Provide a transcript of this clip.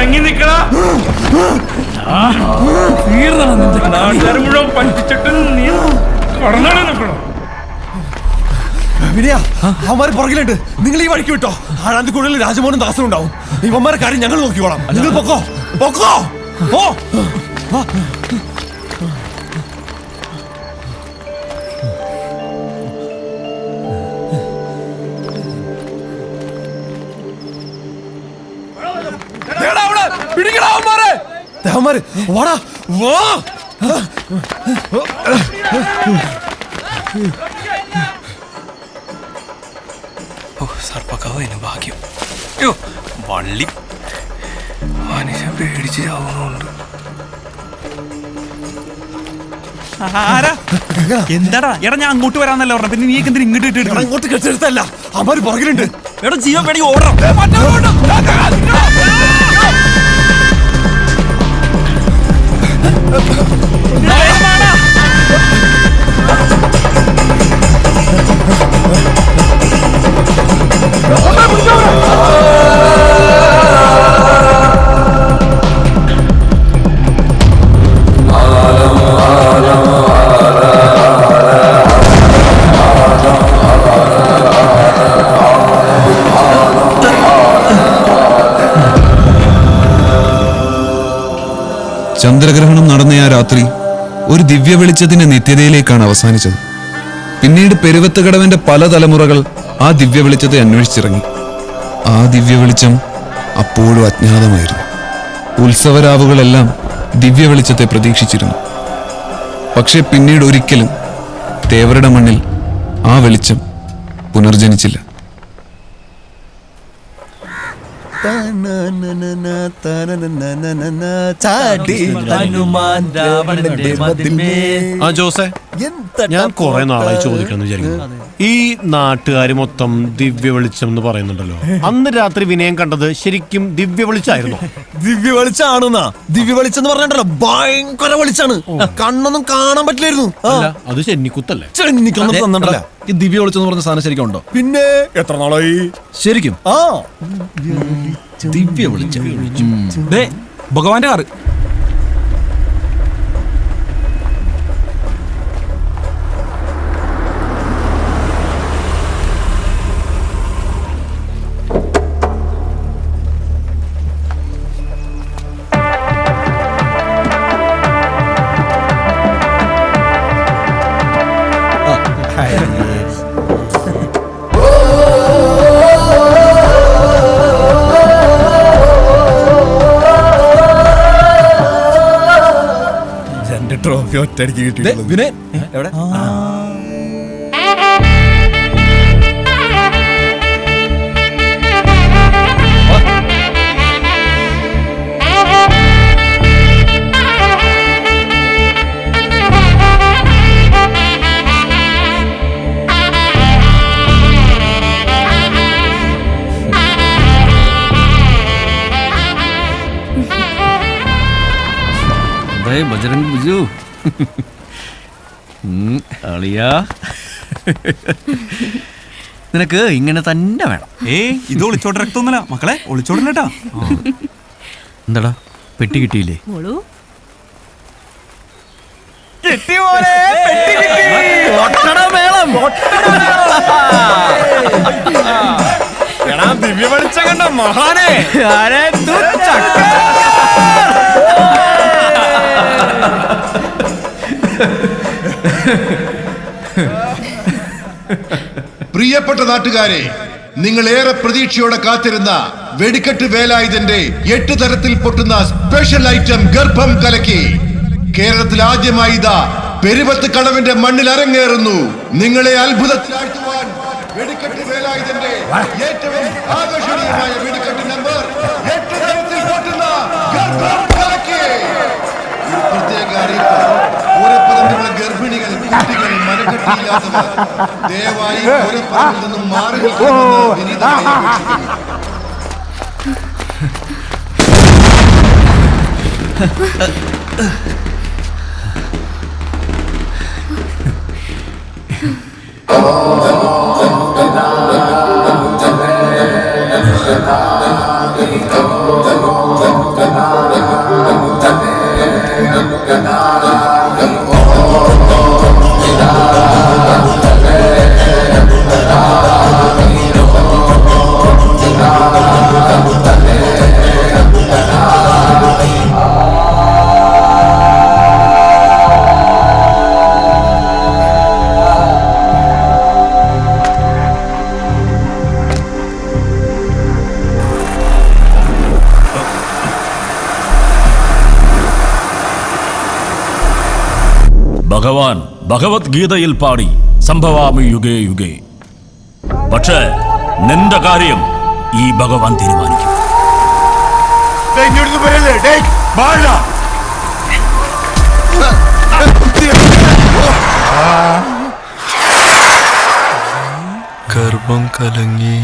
അടങ്ങി നിക്കണ നാട്ടുകാർ മുഴുവൻ പഞ്ചിച്ചിട്ട് നീ കടന്നാണ് നിക്കണം വിനയ അവന്മാര് പുറകിലുണ്ട്. നിങ്ങൾ ഈ വഴിക്ക് വിട്ടോ. ആഴാന്തി കൂടുതൽ രാജമോഹനും ദാസനും ഉണ്ടാവും. ഇവന്മാരെ കാര്യം ഞങ്ങൾ നോക്കിക്കോളാം. നിങ്ങൾ പൊക്കോ. പൊക്കോ. ഓ അവന്മാര് വാടാ വാ. ഓ സർപ്പക്കാവിന് ഭാഗ്യം. അയ്യോ വള്ളി. മനുഷ്യൻ പേടിച്ച് ചാവുന്നുണ്ട്. ആരാ? എന്താടാ? എടാ ഞാൻ അങ്ങോട്ട് വരാന്നല്ല പറഞ്ഞ പിന്നെ നീ എന്തിനാ ഇങ്ങോട്ട് എടാ, അങ്ങോട്ട് ഇങ്ങോട്ട് അമ്മ പുറകിലുണ്ട്. എടാ ജീവൻ വേണമെങ്കിൽ ഓടണം. ആ രാത്രി ഒരു ദിവ്യ വെളിച്ചത്തിന്റെ നിത്യതയിലേക്കാണ് അവസാനിച്ചത്. പിന്നീട് പെരുവത്തുകടവന്റെ പല തലമുറകൾ ആ ദിവ്യ വെളിച്ചത്തെ അന്വേഷിച്ചിറങ്ങി. ആ ദിവ്യ വെളിച്ചം അപ്പോഴും അജ്ഞാതമായിരുന്നു. ഉത്സവരാവുകളെല്ലാം ദിവ്യ വെളിച്ചത്തെ പ്രതീക്ഷിച്ചിരുന്നു. പക്ഷെ പിന്നീട് ഒരിക്കലും തേവരുടെ മണ്ണിൽ ആ വെളിച്ചം പുനർജനിച്ചില്ല. ജോസെ ഞാൻ കൊറേ നാളായി ചോദിക്കണം വിചാരിക്കുന്നു. ഈ നാട്ടുകാർ മൊത്തം ദിവ്യ വെളിച്ചം എന്ന് പറയുന്നുണ്ടല്ലോ. അന്ന് രാത്രി വിനയം കണ്ടത് ശരിക്കും ദിവ്യ വെളിച്ചായിരുന്നു? ദിവ്യ വെളിച്ചാണെന്നാ. ദിവ്യ വെളിച്ചം എന്ന് പറഞ്ഞിട്ടല്ലോ ഭയങ്കര വെളിച്ചാണ്. കണ്ണൊന്നും കാണാൻ പറ്റില്ലായിരുന്നു. അല്ല അത് ചെന്നിക്കുത്തല്ലേ? ചെന്നിക്കൊന്നും തന്നിട്ടില്ല. ഈ ദിവ്യ ഒളിച്ചെന്ന് പറഞ്ഞ സാധനം ശരിക്കും ഉണ്ടോ? പിന്നെ എത്ര നാളായി? ശരിക്കും? ആ. ദിവ്യ വിളിച്ചു. ഭഗവാന്റെ കാറ്. ഒറ്റടിക്ക് അടിക്ക് കിട്ടി വിനയൻ എവിടെ? ബജരംഗ് ബിജു അളിയാ. നിനക്ക് ഇങ്ങനെ തന്നെ വേണം. ഏ ഇത് ഒളിച്ചോട്ട് രക്തൊന്നുമല്ല മക്കളെ ഒളിച്ചോടില്ലട്ടാ എന്താടാ പെട്ടി കിട്ടിയില്ലേ? ദിവ്യ വെളിച്ചം കണ്ട മഹാനെ. പ്രിയപ്പെട്ട നാട്ടുകാരെ നിങ്ങൾ ഏറെ പ്രതീക്ഷയോടെ കാത്തിരുന്ന വെടിക്കെട്ട് വേലായുധന്റെ എട്ട് തരത്തിൽ പൊട്ടുന്ന സ്പെഷ്യൽ ഐറ്റം ഗർഭം കലക്കി. കേരളത്തിൽ ആദ്യമായി ഇതാ പെരുവത്ത് കടവിന്റെ മണ്ണിൽ അരങ്ങേറുന്നു. നിങ്ങളെ അത്ഭുതത്തിലാഴ്ത്തുവാൻ വെടിക്കെട്ട് വേലായുധന്റെ ഏറ്റവും ദയവായി നിന്നും മാറി നിൽക്കണമെന്ന് ഭഗവാൻ ഭഗവത്ഗീതയിൽ പാടി സംഭവാമി യുഗേ യുഗേ. പക്ഷേ നിന്റെ കാര്യം ഈ ഭഗവാൻ തീരുമാനിക്കും. ഗർഭം കലങ്ങി